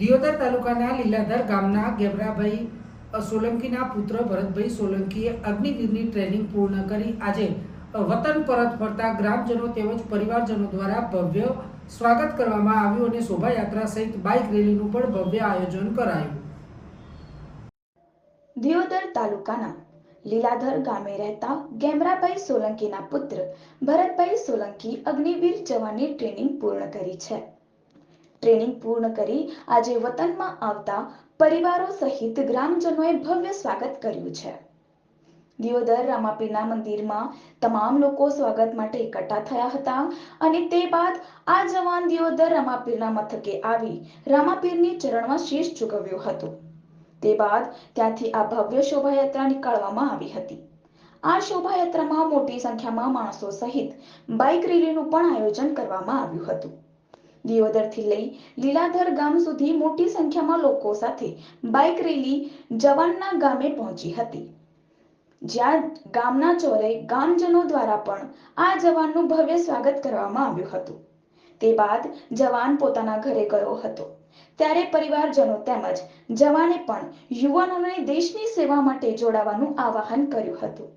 દિયોદર તાલુકાના લીલાધર ગામના ગેબરાભાઈ સોલંકીના પુત્ર ભરતભાઈ સોલંકીએ અગ્નિવીરની ટ્રેનિંગ પૂર્ણ કરી. આજે વતન પરત ફરતા ગ્રામજનો તેમજ પરિવારજનો દ્વારા ભવ્ય સ્વાગત કરવામાં આવ્યું અને શોભાયાત્રા સહિત બાઇક રેલીનું પણ ભવ્ય આયોજન કરાયું. દિયોદર તાલુકાના લીલાધર ગામે રહેતા ગેમરાભાઈ સોલંકીના પુત્ર ભરતભાઈ સોલંકી અગ્નિવીર જવાની ટ્રેનિંગ પૂર્ણ કરી છે. ટ્રેનિંગ પૂર્ણ કરી આજે વતનમાં આવતા પરિવારો સહિત ગ્રામજનોએ ભવ્ય સ્વાગત કર્યું છે. દિયોદર રામાપીરના મંદિરમાં તમામ લોકો સ્વાગત માટે એકઠા થયા હતા અને તે બાદ આ જવાન દિયોદર રામાપીરના મથકે આવી રામાપીરની ચરણમાં શીશ ચૂકવ્યો હતો. તે બાદ ત્યાંથી આ ભવ્ય શોભાયાત્રા નીકાળવામાં આવી હતી. આ શોભાયાત્રામાં મોટી સંખ્યામાં માણસો સહિત બાઇક રેલીનું પણ આયોજન કરવામાં આવ્યું હતું. દિયોદરથી લઈ લીલાધર ગામ સુધી મોટી સંખ્યામાં લોકો સાથે બાઇક રેલી જવાનના ગામે પહોંચી હતી. જ્યાં ગામના ચોરે ગામજનો દ્વારા પણ આ જવાનનું ભવ્ય સ્વાગત કરવામાં આવ્યું હતું. તે બાદ જવાન પોતાના ઘરે ગયો હતો. ત્યારે પરિવારજનો તેમજ જવાને પણ યુવાનોને દેશની સેવા માટે જોડાવાનું આવાહન કર્યું હતું.